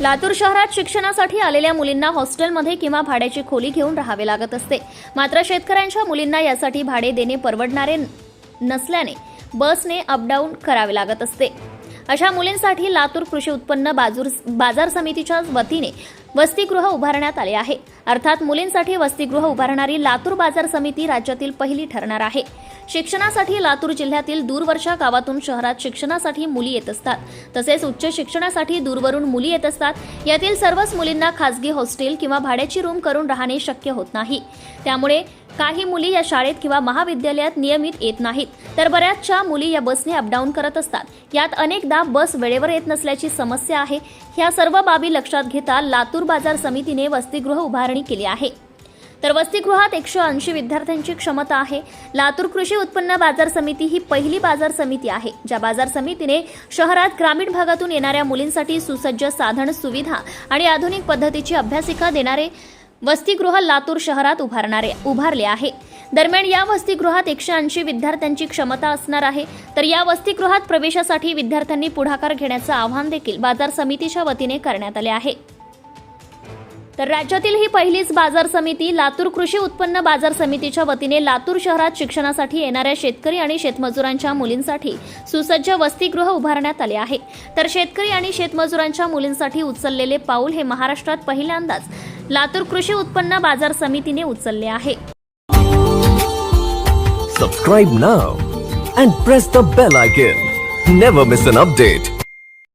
लातूर शहरात शिक्षणासाठी आलेल्या मुलींना हॉस्टेलमध्ये किंवा भाड्याची खोली घेऊन राहावे लागत असते. मात्र शेतकऱ्यांच्या मुलींना यासाठी भाडे देणे परवडणारे नसल्याने बसने अपडाऊन करावे लागत असते. अशा मुलींसाठी लातूर कृषी उत्पन्न बाजूर बाजार समितीच्या वतीने वसतिगृह उभारण्यात आले आहे. अर्थात मुलींसाठी वसतिगृह उभारणारी लातूर बाजार समिती राज्यातील पहिली ठरणार आहे. शिक्षणासाठी लातूर जिल्ह्यातील दूरवरच्या गावातून शहरात शिक्षणासाठी मुली येत असतात. तसेच उच्च शिक्षणासाठी दूरवरून मुली येत असतात. यातील सर्वच मुलींना खासगी हॉस्टेल किंवा भाड्याची रूम करून राहणे शक्य होत नाही. त्यामुळे काही मुली या शाळेत किंवा महाविद्यालयात नियमित येत नाहीत. तर बऱ्याचशा मुली या बसने अपडाऊन करत असतात. यात अनेकदा बस वेळेवर येत नसल्याची समस्या आहे. ह्या सर्व बाबी लक्षात घेता लातूर बाजार समितीने वसतिगृह उभारणी केली आहे. तर वसतिगृहात एकशे ऐंशी विद्यार्थ्यांची क्षमता आहे. लातूर कृषी उत्पन्न बाजार समिती ही पहिली बाजार समिती आहे. ज्या बाजार समितीने शहरात ग्रामीण भागातून येणाऱ्या मुलींसाठी सुसज्ज साधन सुविधा आणि आधुनिक पद्धतीची अभ्यासिका देणारे वसतिगृह लातूर शहरात उभारणारे उभारले आहे. दरम्यान या वसतिगृहात एकशे ऐंशी विद्यार्थ्यांची क्षमता असणार आहे. तर या वसतिगृहात प्रवेशासाठी विद्यार्थ्यांनी पुढाकार घेण्याचं आवाहन देखील बाजार समितीच्या वतीने करण्यात आले आहे. तर राज्यातील ही पहिलीच बाजार समिती लातूर कृषी उत्पन्न बाजार समितीच्या वतीने लातूर शहरात शिक्षणासाठी येणाऱ्या शेतकरी आणि शेतमजुरांच्या मुलींसाठी सुसज्ज वसतिगृह उभारण्यात आले आहे. तर शेतकरी आणि शेतमजुरांच्या मुलींसाठी उचललेले पाऊल हे महाराष्ट्रात पहिल्यांदाच लातूर कृषी उत्पन्न बाजार समितीने उचलले आहे. Subscribe now and press the bell icon never miss an update